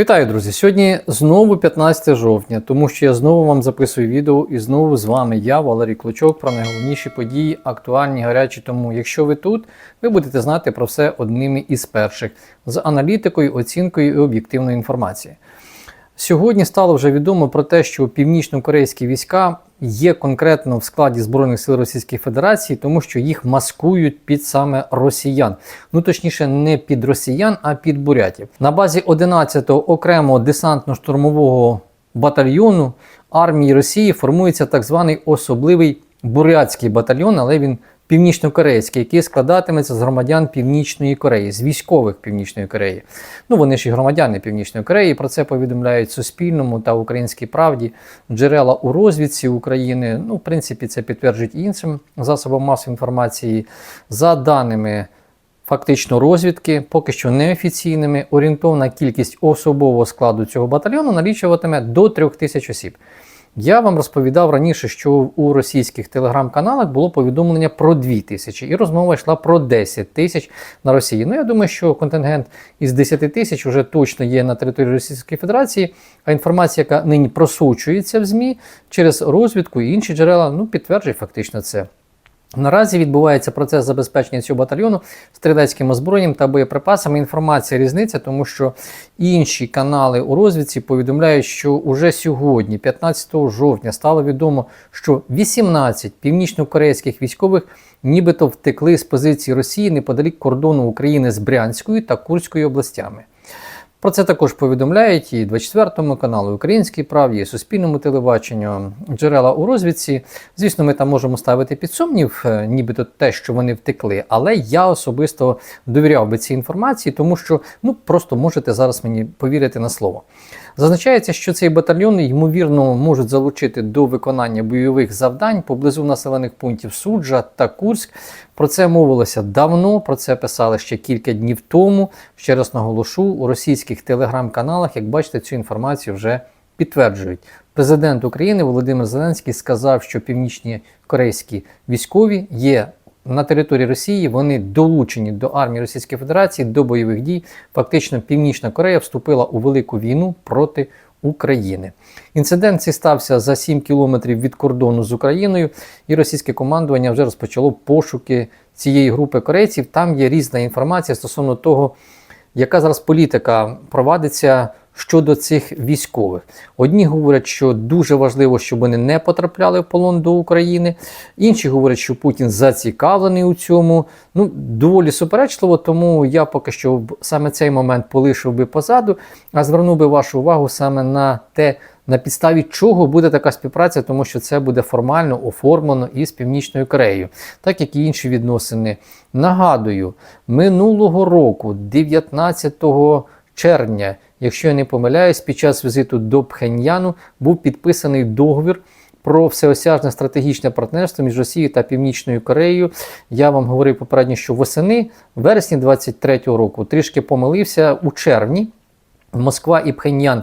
Вітаю, друзі! Сьогодні знову 15 жовтня, тому що я знову вам записую відео і знову з вами я, Валерій Клочок, про найголовніші події, актуальні, гарячі. Тому, якщо ви тут, ви будете знати про все одними із перших з аналітикою, оцінкою і об'єктивною інформацією. Сьогодні стало вже відомо про те, що північно-корейські війська є конкретно в складі Збройних сил Російської Федерації, тому що їх маскують під саме росіян. Ну точніше, не під росіян, а під бурятів. На базі 11-го окремого десантно-штурмового батальйону армії Росії формується так званий особливий бурятський батальйон, але він північно-корейський, який складатиметься з громадян Північної Кореї, з військових Північної Кореї. Ну вони ж і громадяни Північної Кореї. Про це повідомляють Суспільному та Українській правді джерела у розвідці України. Ну, в принципі, це підтверджують і іншим засобам масової інформації. За даними. Фактично розвідки, поки що неофіційними, орієнтовна кількість особового складу цього батальйону налічуватиме до 3 тисяч осіб. Я вам розповідав раніше, що у російських телеграм-каналах було повідомлення про 2 тисячі, і розмова йшла про 10 тисяч на Росії. Ну я думаю, що контингент із 10 тисяч вже точно є на території Російської Федерації, а інформація, яка нині просучується в ЗМІ через розвідку і інші джерела, ну підтверджує фактично це. Наразі відбувається процес забезпечення цього батальйону стрілецьким озброєнням та боєприпасами. Інформація різниця, тому що інші канали у розвідці повідомляють, що уже сьогодні, 15 жовтня, стало відомо, що 18 північно-корейських військових нібито втекли з позиції Росії неподалік кордону України з Брянською та Курською областями. Про це також повідомляють і 24-му каналу, Українській правді, і Суспільному телебаченню, джерела у розвідці. Звісно, ми там можемо ставити під сумнів, е, нібито те, що вони втекли, але я особисто довіряв би цій інформації, тому що ну просто можете зараз мені повірити на слово. Зазначається, що цей батальйон ймовірно можуть залучити до виконання бойових завдань поблизу населених пунктів Суджа та Курськ. Про це мовилося давно, про це писали ще кілька днів тому. Ще раз наголошу, у російських телеграм-каналах, як бачите, цю інформацію вже підтверджують. Президент України Володимир Зеленський сказав, що північні корейські військові є на території Росії, вони долучені до армії Російської Федерації до бойових дій. Фактично, Північна Корея вступила у велику війну проти України. Інцидент цей стався за 7 кілометрів від кордону з Україною, і російське командування вже розпочало пошуки цієї групи корейців. Там є різна інформація стосовно того, яка зараз політика провадиться щодо цих військових. Одні говорять, що дуже важливо, щоб вони не потрапляли в полон до України. Інші говорять, що Путін зацікавлений у цьому. Ну, доволі суперечливо, тому я поки що саме цей момент полишив би позаду, а звернув би вашу увагу саме на те, на підставі чого буде така співпраця, тому що це буде формально оформлено із Північною Кореєю, так як і інші відносини. Нагадую, минулого року, 19 червня, якщо я не помиляюсь, під час візиту до Пхеньяну був підписаний договір. Про всеосяжне стратегічне партнерство між Росією та Північною Кореєю. Я вам говорив попередньо, що восени, вересні 23-го року, трішки помилився у червні. Москва і Пхеньян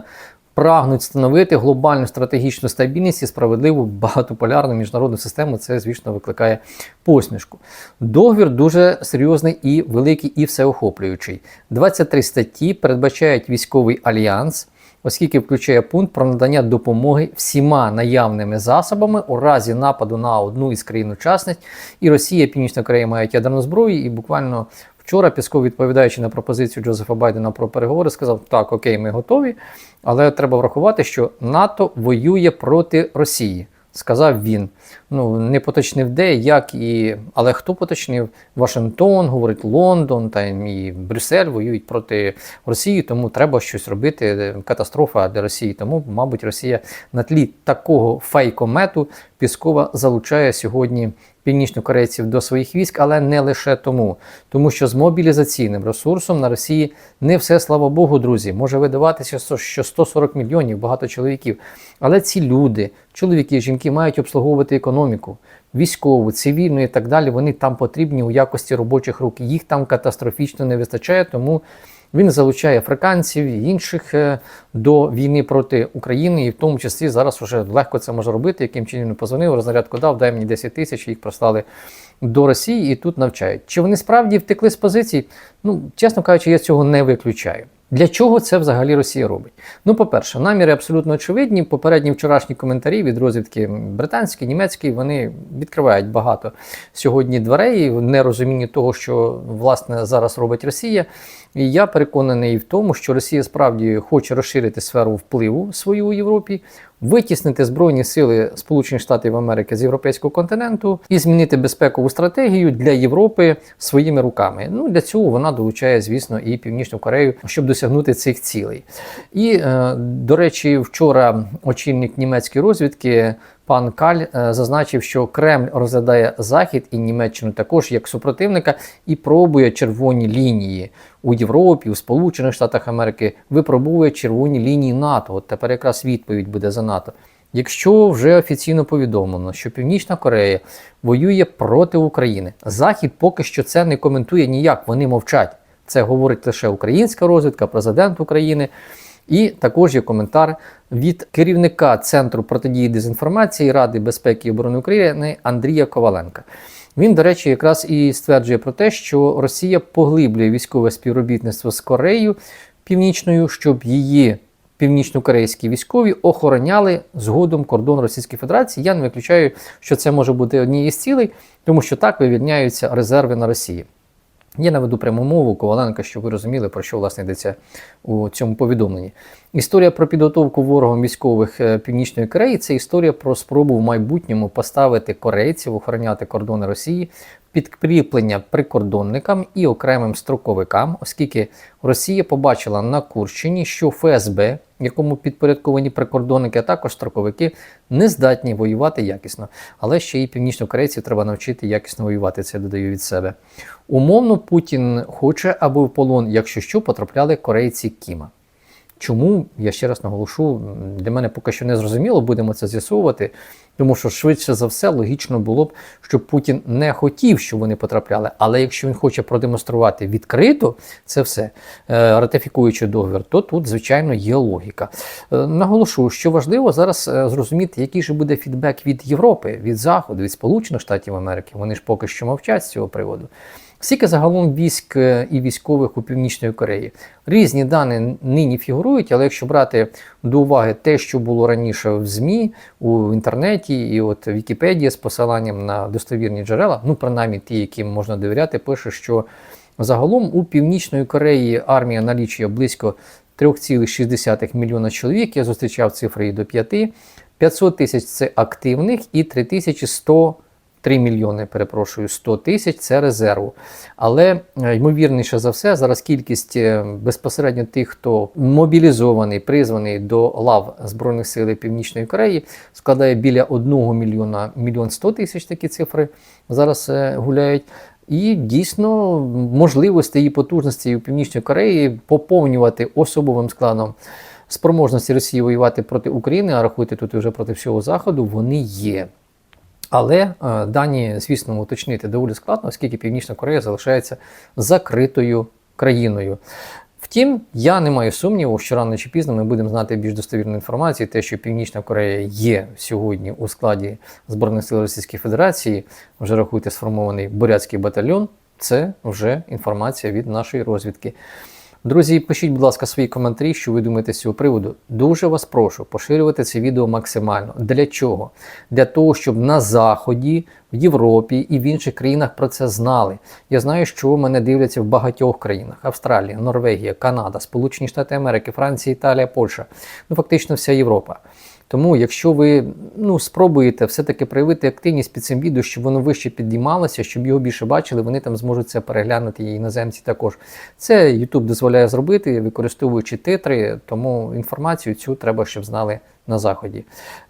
прагнуть встановити глобальну стратегічну стабільність і справедливу багатополярну міжнародну систему. Це, звісно, викликає посмішку. Договір дуже серйозний і великий, і всеохоплюючий. 23 статті передбачають військовий альянс. Оскільки включає пункт про надання допомоги всіма наявними засобами у разі нападу на одну із країн-учасниць, і Росія, і Північна Корея мають ядерну зброю, і буквально Вчора Пісков, відповідаючи на пропозицію Джозефа Байдена про переговори, сказав: так, окей, ми готові, але треба врахувати, що НАТО воює проти Росії. Сказав він. Ну не поточнив де, як і. Але хто поточнив? Вашингтон, говорить Лондон та і Брюссель воюють проти Росії, тому треба щось робити. Катастрофа для Росії. Тому, мабуть, Росія на тлі такого фейкомету Піскова залучає сьогодні північнокорейців до своїх військ, але не лише тому, тому що з мобілізаційним ресурсом на Росії не все, слава Богу, друзі, може видаватися, що 140 мільйонів багато чоловіків. Але ці люди, чоловіки, жінки, мають обслуговувати економіку, військову, цивільну і так далі. Вони там потрібні у якості робочих рук. Їх там катастрофічно не вистачає, тому. Він залучає африканців і інших е, до війни проти України, і в тому числі зараз вже легко це може робити. Яким чином не позвонив, рознарядку дав, дай мені 10 тисяч, їх прислали до Росії і тут навчають. Чи вони справді втекли з позицій? Ну, чесно кажучи, я цього не виключаю. Для чого це взагалі Росія робить? Ну, по-перше, наміри абсолютно очевидні. Попередні вчорашні коментарі від розвідки британської, німецької, вони відкривають багато сьогодні дверей в нерозумінні того, що власне зараз робить Росія. І я переконаний в тому, що Росія справді хоче розширити сферу впливу свою у Європі, витіснити збройні сили Сполучених Штатів Америки з європейського континенту і змінити безпекову стратегію для Європи своїми руками. Ну для цього вона долучає, звісно, і Північну Корею, щоб досягнути цих цілей. І е, до речі, вчора очільник німецької розвідки. Пан Каль е, зазначив, що Кремль розглядає Захід і Німеччину також як супротивника і пробує червоні лінії у Європі, у Сполучених Штатах Америки, випробує червоні лінії НАТО. От тепер якраз відповідь буде за НАТО. Якщо вже офіційно повідомлено, що Північна Корея воює проти України, Захід поки що це не коментує ніяк, вони мовчать. Це говорить лише українська розвідка, президент України. І також є коментар від керівника Центру протидії дезінформації Ради безпеки і оборони України Андрія Коваленка. Він, до речі, якраз і стверджує про те, що Росія поглиблює військове співробітництво з Кореєю Північною, щоб її північно-корейські військові охороняли згодом кордон Російської Федерації. Я не виключаю, що це може бути однією з цілей, тому що так вивільняються резерви на Росії. Я наведу пряму мову Коваленка, щоб ви розуміли, про що власне йдеться у цьому повідомленні. Історія про підготовку ворогом військових е, Північної Кореї це історія про спробу в майбутньому поставити корейців, охороняти кордони Росії, підкріплення прикордонникам і окремим строковикам, оскільки Росія побачила на Курщині, що ФСБ, якому підпорядковані прикордонники, а також строковики, не здатні воювати якісно. Але ще і північнокорейців треба навчити якісно воювати. Це додаю від себе. Умовно, Путін хоче, аби в полон, якщо що, потрапляли корейці Кіма. Чому я ще раз наголошу, для мене поки що не зрозуміло, будемо це з'ясовувати. Тому що швидше за все логічно було б, щоб Путін не хотів, щоб вони потрапляли. Але якщо він хоче продемонструвати відкрито це все, е, ратифікуючи договір, то тут, звичайно, є логіка. Е, Наголошу, що важливо зараз е, зрозуміти, який же буде фідбек від Європи, від Заходу, від Сполучених Штатів Америки. Вони ж поки що мовчать з цього приводу. Скільки загалом військ е, і військових у Північної Кореї? Різні дані нині фігурують, але якщо брати до уваги те, що було раніше в ЗМІ, у інтернеті, і от Вікіпедія з посиланням на достовірні джерела, ну принаймні ті, яким можна довіряти, пише, що загалом у Північної Кореї армія налічує близько 3,6 мільйона чоловік. Я зустрічав цифри і до 5. 500 тисяч це активних і 3100 3 мільйони, перепрошую, 100 тисяч це резерву. Але е, ймовірніше за все, зараз кількість е, безпосередньо тих, хто мобілізований, призваний до лав Збройних сил Північної Кореї, складає біля 1 мільйона мільйон 100 тисяч такі цифри зараз е, гуляють. І дійсно можливості і потужності у Північної Кореї поповнювати особовим складом спроможності Росії воювати проти України, а рахуйте тут вже проти всього Заходу, вони є. Але е, дані, звісно, уточнити доволі складно, оскільки Північна Корея залишається закритою країною. Втім, я не маю сумніву, що рано чи пізно ми будемо знати більш достовірну інформацію, те, що Північна Корея є сьогодні у складі Збройних сил Російської Федерації, вже рахуйте сформований бурятський батальйон. Це вже інформація від нашої розвідки. Друзі, пишіть, будь ласка, свої коментарі, що ви думаєте з цього приводу. Дуже вас прошу поширювати це відео максимально. Для чого? Для того, щоб на Заході, в Європі і в інших країнах про це знали. Я знаю, що мене дивляться в багатьох країнах: Австралія, Норвегія, Канада, Сполучені Штати Америки, Франція, Італія, Польща, ну фактично вся Європа. Тому, якщо ви ну, спробуєте все-таки проявити активність під цим відео, щоб воно вище підіймалося, щоб його більше бачили, вони там зможуть це переглянути і іноземці також. Це YouTube дозволяє зробити, використовуючи титри, тому інформацію цю треба, щоб знали на заході.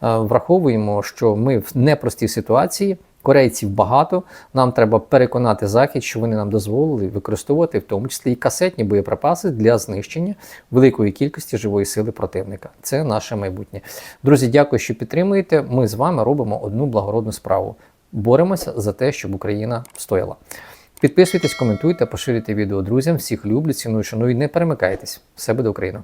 Е, Враховуємо, що ми в непростій ситуації. Корейців багато. Нам треба переконати захід, що вони нам дозволили використовувати в тому числі і касетні боєприпаси для знищення великої кількості живої сили противника. Це наше майбутнє. Друзі, дякую, що підтримуєте. Ми з вами робимо одну благородну справу. Боремося за те, щоб Україна стояла. Підписуйтесь, коментуйте, поширюйте відео друзям. Всіх люблю, ціную, шаную. Не перемикайтесь. Все буде Україна!